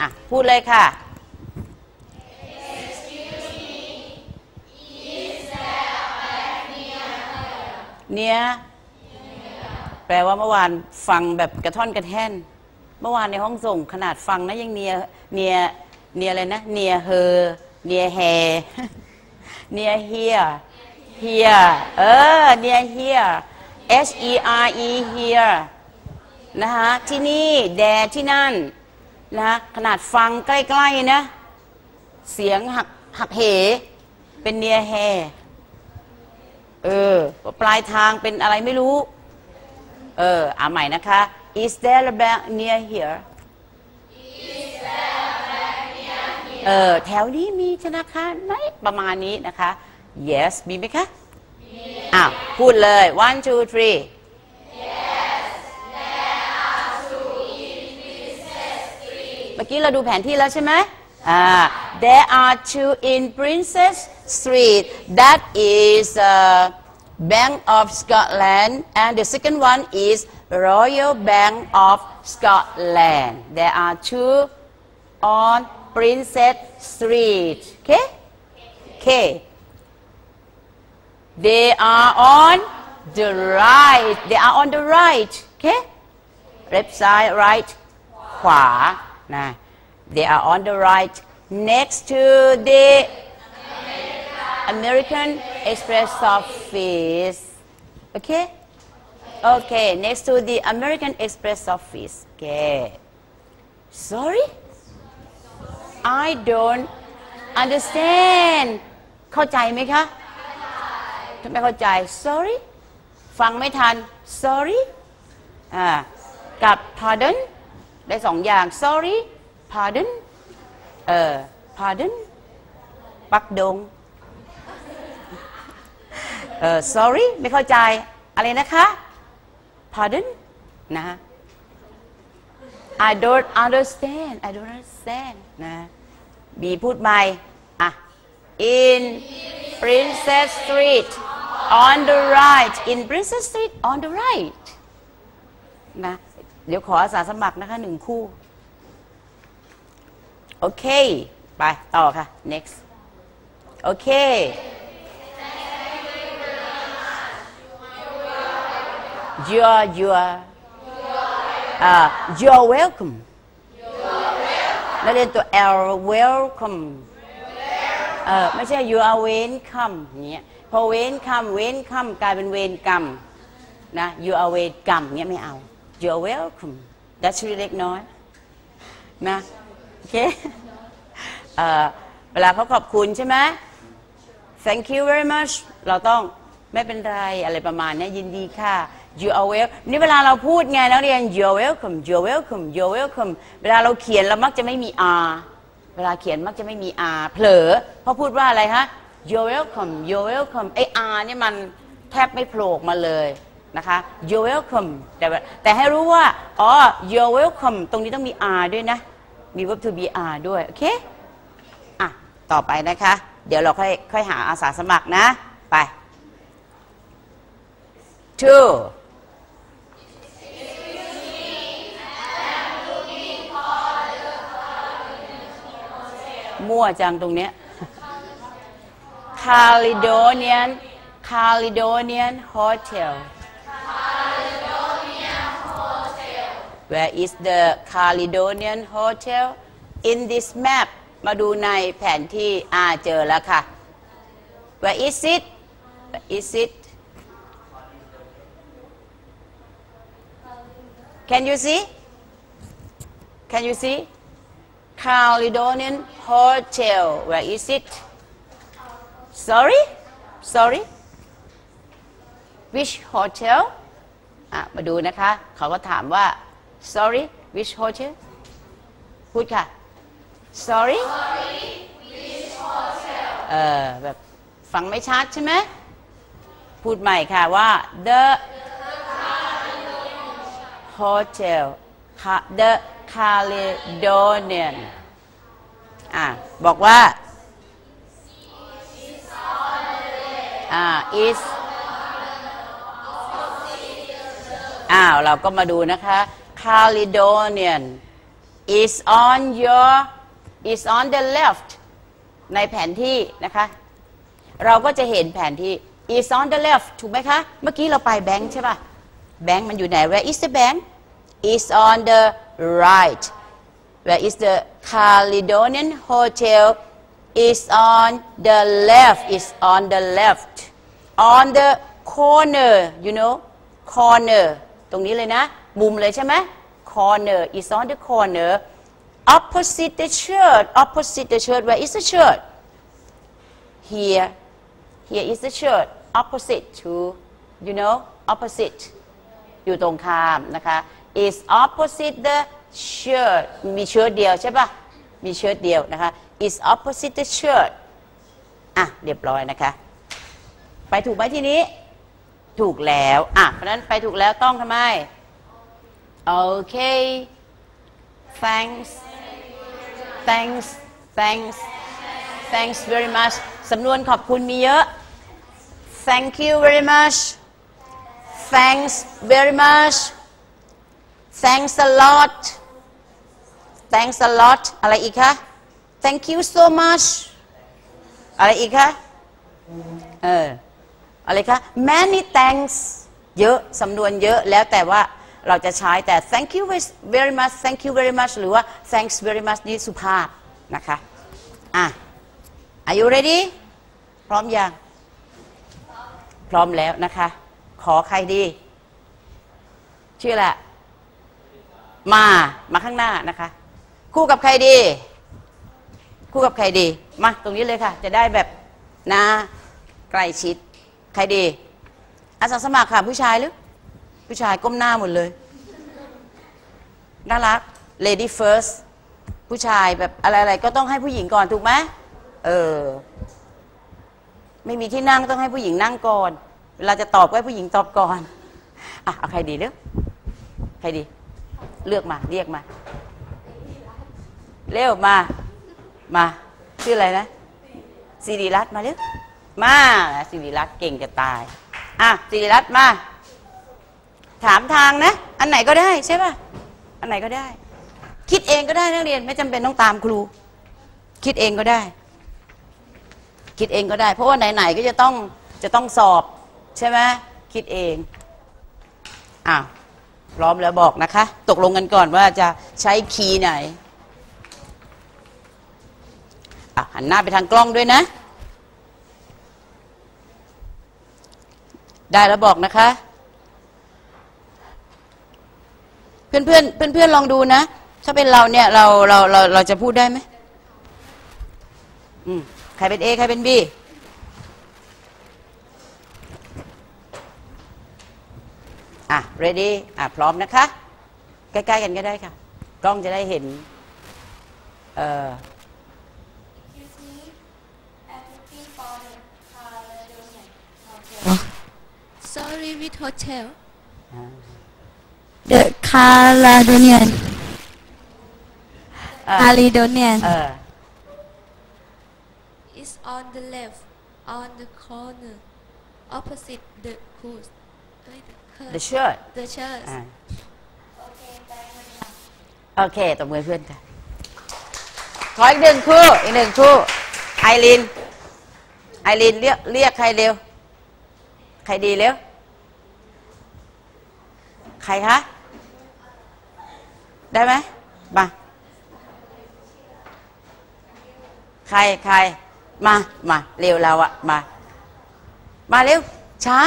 อะ พูดเลยค่ะ เนี้ยแปลว่าเมื่อวานฟังแบบกระท่อนกระแท่น เมื่อวานในห้องส่งขนาดฟังนะยังเนียเนียเนียอะไรนะ เนียเฮอเนียแฮเนียเฮียเฮียเออเนียเฮีย H E R E here นะคะที่นี่แดที่นั่น นะขนาดฟังใกล้ๆนะ เสียงหักหักเห เป็นเนียแฮเออปลายทางเป็นอะไรไม่รู้ เออเอาใหม่นะคะ is there a bank near here เออแถวนี้มีธนาคารไหมประมาณนี้นะคะ yes มีไหมคะ อ้าว พูดเลย one two three เมื่อกี้เราดูแผนที่แล้วใช่ไหมอ่า there are two in Princess Street that is uh, Bank of Scotland and the second one is Royal Bank of Scotland there are two on Princess Street okay okay they are on the right they are on the right okay left side right ขวา นะ they are on the right next to the American Express office okay okay next to the American Express office okay sorry I don't understand เข้าใจไหมคะถ้าไม่เข้าใจ sorry ฟังไม่ทัน sorry อ่ากับ pardon ได้สองอย่าง sorry pardon เออ pardon ปักดงเออ sorry ไม่เข้าใจอะไรนะคะ pardon นะ I don't understand I don't understand นะบีพูดใหม่อะ in Princess Street on the right in Princess Street on the right นะ เดี๋ยวขออาสาสมัครนะคะหนึ่งคู่ โอเค ไป ต่อค่ะ next โอเค you're you're uh, you're welcome นักเรียนตัว L welcome เออไม่ใช่ you are welcome อย่างเงี้ยพอ welcome welcome กลายเป็นเวรกรรมนะ you are welcome เงี้ยไม่เอา you're welcome ดัชนีเล็กน้อยนะโอเคเวลาเขาขอบคุณใช่ไหม thank you very much เราต้องไม่เป็นไรอะไรประมาณนี้ยินดีค่ะ you are welcome นี่เวลาเราพูดไงนักเรียน you're welcome you're welcome you're welcome เวลาเราเขียนเรามักจะไม่มี r เวลาเขียนมักจะไม่มี r เผลอเพราะพูดว่าอะไรฮะ you're welcome you're welcome ไอ r เนี่ยมันแทบไม่โผล่มาเลย นะคะ you're welcome แต่แต่ให้รู้ว่า อ๋อ you're welcome ตรงนี้ต้องมี r ด้วยนะ มี verb to be r ด้วย โอเค อะ ต่อไปนะคะ เดี๋ยวเราค่อยค่อยหาอาสาสมัครนะ ไป two มั่วจังตรงเนี้ย Caledonian Caledonian Hotel Where is the Caledonian Hotel in this map มาดูในแผนที่อ่าเจอแล้วค่ะ Where is it Where is it Can you see Can you see Caledonian Hotel Where is it Sorry Sorry Which hotel อะมาดูนะคะ เขาก็ถามว่า Sorry which hotel พูดค่ะ Sorry เออแบบฟังไม่ชัดใช่ไหมพูดใหม่ค่ะว่า the hotel the Caledonian อะบอกว่า อ่า is อ้าว เราก็มาดูนะคะ Caledonian is on your is on the left ในแผนที่นะคะ เราก็จะเห็นแผนที่ is on the left ถูกไหมคะ เมื่อกี้เราไปแบงค์ใช่ป่ะ แบงค์มันอยู่ไหน where is the bank is on the right where is the Caledonian Hotel is on the left is on the left on the corner you know corner ตรงนี้เลยนะ มุมเลยใช่ไหม corner is on the corner opposite the church opposite the church where is the church here here is the church opposite to you know opposite อยู่ตรงข้ามนะคะ is opposite the church มีเชิดเดียวใช่ปะมีเชิดเดียวนะคะ is opposite the church อะ เรียบร้อยนะคะ ไปถูกไหมทีนี้ ถูกแล้ว อะ เพราะนั้นไปถูกแล้วต้องทำไม โอเค thanks thanks thanks thanks very much สำนวนขอบคุณมีเยอะ thank you very much thanks very much thanks a lot thanks a lot อะไรอีกคะ thank you so much อะไรอีกคะ เออ อะไรคะ many thanks เยอะ สำนวนเยอะ แล้วแต่ว่า เราจะใช้แต่ thank you very much thank you very much หรือว่า thanks very much นี่สุภาพนะคะอะ are you ready พร้อมยัง พร้อมแล้วนะคะ ขอใครดี ชื่ออะไรมามาข้างหน้านะคะ คู่กับใครดี คู่กับใครดี มาตรงนี้เลยค่ะ จะได้แบบนะใกล้ชิด ใครดี อาสาสมัครค่ะ ผู้ชายหรือ ผู้ชายก้มหน้าหมดเลย น่ารัก lady first ผู้ชายแบบอะไรๆก็ต้องให้ผู้หญิงก่อนถูกไหมเออ ไม่มีที่นั่งต้องให้ผู้หญิงนั่งก่อน เวลาจะตอบก็ให้ผู้หญิงตอบก่อน อะเอาใครดีเลือกใครดี เลือกมาเรียกมา เร็วมา มา ชื่ออะไรนะสิริรัตน์มาเร็วมาสิริรัตน์เก่งจะตาย อะสิริรัตน์มา ถามทางนะ อันไหนก็ได้ใช่ป่ะ อันไหนก็ได้ คิดเองก็ได้นักเรียนไม่จำเป็นต้องตามครู คิดเองก็ได้ คิดเองก็ได้ เพราะว่าไหนๆก็จะต้องจะต้องสอบใช่ไหมคิดเองอ้าวพร้อมแล้วบอกนะคะ ตกลงกันก่อนว่าจะใช้คีย์ไหนอะหันหน้าไปทางกล้องด้วยนะ ได้แล้วบอกนะคะ เพื่ อนเพื่อนเพื่อนเพื่อนๆลองดูนะ ถ้าเป็นเราเนี่ยเราเราเราเราจะพูดได้ไหมอืมใครเป็น A ใครเป็น B อะ ready อะ พร้อมนะคะ ใกล้ๆกันก็ได้ค่ะ กล้องจะได้เห็น เอ่อ Excuse me, I'm looking for the Caledonian Hotel. Sorry, with hotel. The Caledonian. อะ Caledonian. เออ It's on the left, on the corner, opposite the cruise. Wait, the the church. shirt The church. อ่า Okay, thank you. โอเคตบมือเพื่อนค่ะ ขออีกหนึ่งคู่ อีกหนึ่งคู่ ไอริน ไอรินเรียกเรียกใครเร็ว ใครดีเร็ว ใครคะ ได้ไหมมา ใครใครมา มาเร็วเราอะมา มาเร็ว ช้า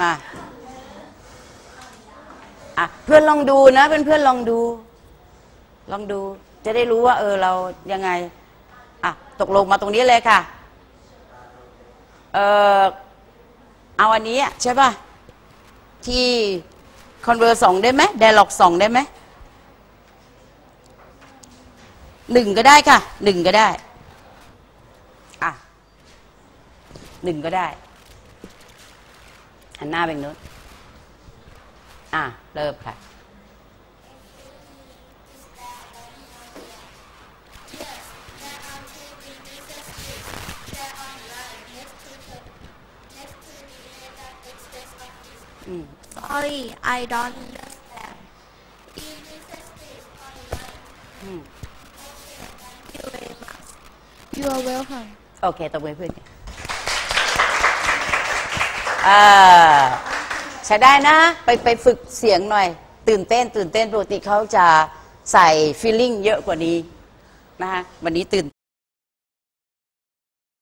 มาอะเพื่อนลองดูนะเพื่อนเพื่อนลองดู ลองดู จะได้รู้ว่า เออเรายังไงอะตกลงมาตรงนี้เลยค่ะ เออเอาอันนี้ใช่ป่ะที่ คอนเวอร์สองได้ไหมไดล็อกสองได้ไหมหนึ่งก็ได้ค่ะหนึ่งก็ได้อะหนึ่งก็ได้หันหน้าไปโน้นอะเริ่มค่ะ Sorry, I don't understand. It is a state for you. Thank you very much. You are welcome. โอเคตบมือเพื่อนอ่าใช้ได้นะ ไปไปฝึกเสียงหน่อย ตื่นเต้น ตื่นเต้นปกติเขาจะใส่ฟีลลิ่งเยอะกว่านี้นะคะวันนี้ตื่น